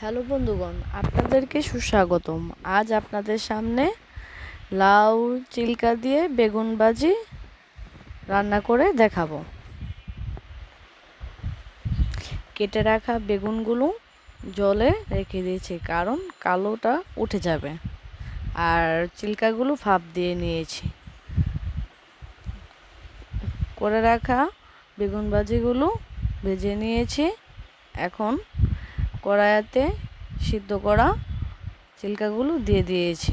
Hello বন্ধুগণ, আপনাদেরকে সুস্বাগতম। আজ আপনাদের সামনে লাউ, চিলকা দিয়ে বেগুন ভাজি রান্না করে দেখাবো। কেটে রাখা বেগুনগুলো জলে রেখে দিয়েছি, কারণ কালোটা উঠে যাবে। আর চিলকাগুলো ভাপ দিয়ে নিয়েছি। করে রাখা বেগুন ভাজিগুলো ভেজে নিয়েছি। এখন কড়াইতে সিদ্ধ করা চিলকাগুলো দিয়ে দিয়েছি।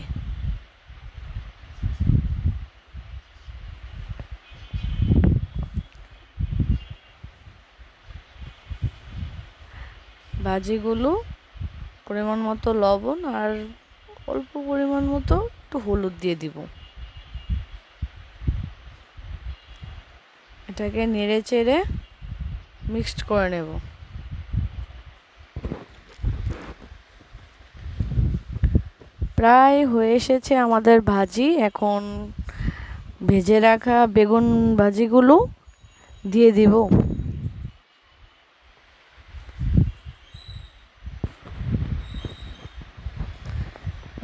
ভাজিগুলো পরিমাণ মতো লবণ আর অল্প পরিমাণ মতো একটু হলুদ দিয়ে দিব। এটাকে নেড়ে চেড়ে মিক্সড করে নেব। প্রায় হয়ে এসেছে আমাদের ভাজি। এখন ভেজে রাখা বেগুন ভাজিগুলো দিয়ে দিব।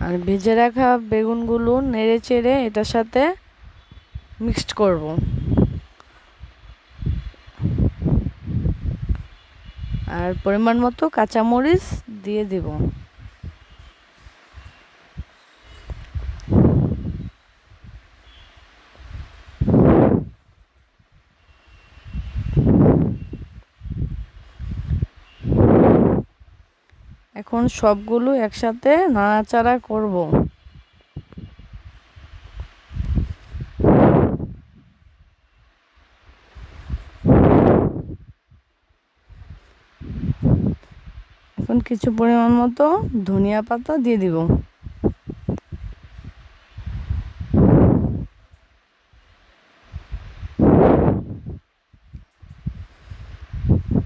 আর ভেজে রাখা বেগুনগুলো নেড়ে চেড়ে এটার সাথে মিক্সড করব। আর পরিমাণ মতো কাঁচামরিচ দিয়ে দেব। এখন সবগুলো একসাথে নাড়াচাড়া করব। এখন কিছু পরিমাণ মতো ধনিয়া পাতা দিয়ে দিব।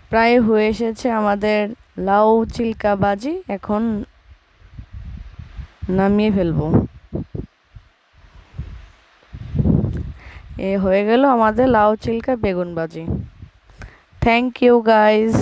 প্রায় হয়ে এসেছে আমাদের লাউ চিল্কা বাজি এখন নামিয়ে ফেলব। এ হয়ে গেল আমাদের লাউ চিল্কা বেগুন বাজি। Thank you guys